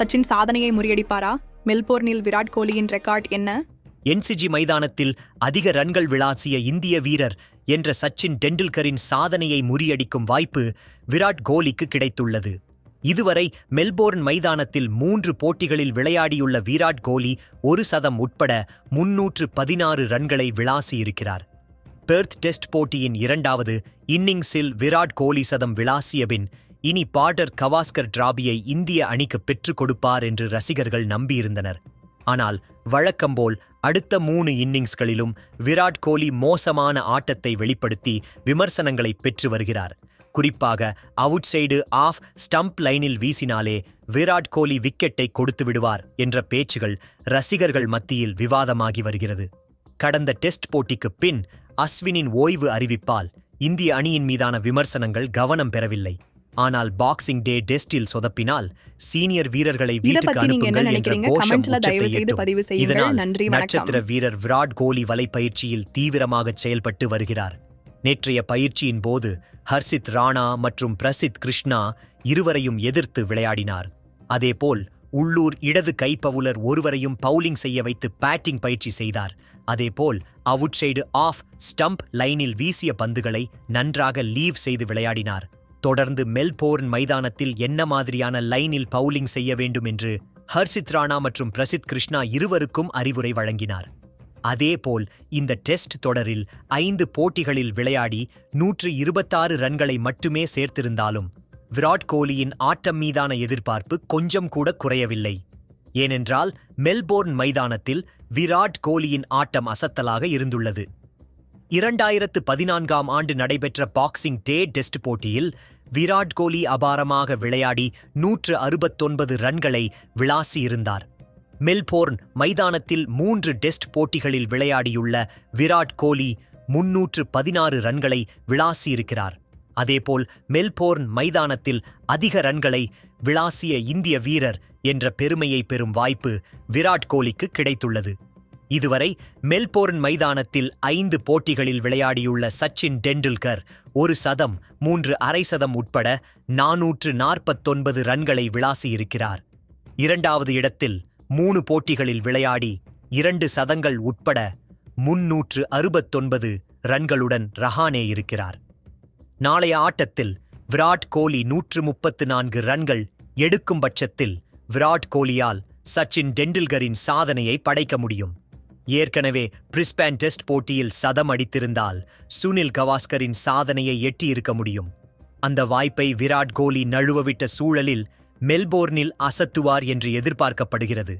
சச்சின் சாதனையை முறியடிப்பாரா? மெல்போர்னில் விராட் கோலியின் ரெக்கார்ட் என்ன? என்சிஜி மைதானத்தில் அதிக ரன்கள் விளாசிய இந்திய வீரர் என்ற சச்சின் டெண்டுல்கரின் சாதனையை முறியடிக்கும் வாய்ப்பு விராட் கோலிக்கு கிடைத்துள்ளது. இதுவரை மெல்போர்ன் மைதானத்தில் மூன்று போட்டிகளில் விளையாடியுள்ள விராட் கோலி ஒரு சதம் உட்பட முன்னூற்று பதினாறு ரன்களை விளாசியிருக்கிறார். பெர்த் டெஸ்ட் போட்டியின் இரண்டாவது இன்னிங்ஸில் விராட் கோலி சதம் விளாசியபின் இனி பார்டர் கவாஸ்கர் டிராபியை இந்திய அணிக்கு பெற்றுக் கொடுப்பார் என்று ரசிகர்கள் நம்பியிருந்தனர். ஆனால் வழக்கம்போல் அடுத்த மூணு இன்னிங்ஸ்களிலும் விராட் கோலி மோசமான ஆட்டத்தை வெளிப்படுத்தி விமர்சனங்களை பெற்று வருகிறார். குறிப்பாக அவுட் சைடு ஆஃப் ஸ்டம்ப் லைனில் வீசினாலே விராட் கோலி விக்கெட்டை கொடுத்து விடுவார் என்ற பேச்சுகள் ரசிகர்கள் மத்தியில் விவாதமாகி வருகிறது. கடந்த டெஸ்ட் போட்டிக்குப் பின் அஸ்வினின் ஓய்வு அறிவிப்பால் இந்திய அணியின் மீதான விமர்சனங்கள் கவனம் பெறவில்லை. ஆனால் பாக்ஸிங் டே டெஸ்டில் சொதப்பினால் சீனியர் வீரர்களை வீட்டுக்கு அனுப்புங்கள் என்ற? கோஷம் உச்சத்தை. இதனால். நட்சத்திர வீரர் விராட் கோலி வலைப்பயிற்சியில் தீவிரமாக செயல்பட்டு வருகிறார் நேற்றைய பயிற்சியின் போது ஹர்ஷித் ராணா மற்றும் பிரசித் கிருஷ்ணா இருவரையும் எதிர்த்து விளையாடினார் அதேபோல் உள்ளூர் இடது கைப்பவுலர் ஒருவரையும் பவுலிங் செய்ய வைத்து பேட்டிங் பயிற்சி செய்தார் அதேபோல் அவுட் சைடு ஆஃப் ஸ்டம்ப் லைனில் வீசிய பந்துகளை நன்றாக லீவ் செய்து விளையாடினார் தொடர்ந்து மெல்போர்ன் மைதானத்தில் என்ன மாதிரியான லைனில் பவுலிங் செய்ய வேண்டும் என்று ஹர்ஷித் ராணா மற்றும் பிரசித் கிருஷ்ணா இருவருக்கும் அறிவுரை வழங்கினார். அதேபோல் இந்த டெஸ்ட் தொடரில் ஐந்து போட்டிகளில் விளையாடி நூற்று இருபத்தாறு ரன்களை மட்டுமே சேர்த்திருந்தாலும் விராட் கோலியின் ஆட்டம் மீதான எதிர்பார்ப்பு கொஞ்சம் கூட குறையவில்லை. ஏனென்றால் மெல்போர்ன் மைதானத்தில் விராட் கோலியின் ஆட்டம் அசத்தலாக இருந்துள்ளது. இரண்டாயிரத்து பதினான்காம் ஆண்டு நடைபெற்ற பாக்ஸிங் டே டெஸ்ட் போட்டியில் விராட் கோலி அபாரமாக விளையாடி நூற்று அறுபத்தொன்பது ரன்களை விளாசியிருந்தார். மெல்போர்ன் மைதானத்தில் மூன்று டெஸ்ட் போட்டிகளில் விளையாடியுள்ள விராட் கோலி முன்னூற்று பதினாறு ரன்களை விளாசியிருக்கிறார். அதேபோல் மெல்போர்ன் மைதானத்தில் அதிக ரன்களை விளாசிய இந்திய வீரர் என்ற பெருமையை பெறும் வாய்ப்பு விராட் கோலிக்கு கிடைத்துள்ளது. இதுவரை மெல்போர்ன் மைதானத்தில் ஐந்து போட்டிகளில் விளையாடியுள்ள சச்சின் டெண்டுல்கர் ஒரு சதம் மூன்று அரை சதம் உட்பட நாநூற்று நாற்பத்தொன்பது ரன்களை விளாசியிருக்கிறார். இரண்டாவது இடத்தில் மூணு போட்டிகளில் விளையாடி இரண்டு சதங்கள் உட்பட முன்னூற்று அறுபத்தொன்பது ரன்களுடன் ரஹானே இருக்கிறார். நாளைய ஆட்டத்தில் விராட் கோலி நூற்று முப்பத்து நான்கு ரன்கள் எடுக்கும் பட்சத்தில் விராட் கோலியால் சச்சின் டெண்டுல்கரின் சாதனையை படைக்க முடியும். ஏற்கனவே பிரிஸ்பேன் டெஸ்ட் போட்டியில் சதம் அடித்திருந்தால் சுனில் கவாஸ்கரின் சாதனையை எட்டியிருக்க முடியும். அந்த வாய்ப்பை விராட் கோலி நழுவவிட்ட சூழலில் மெல்போர்னில் அசத்துவார் என்று எதிர்பார்க்கப்படுகிறது.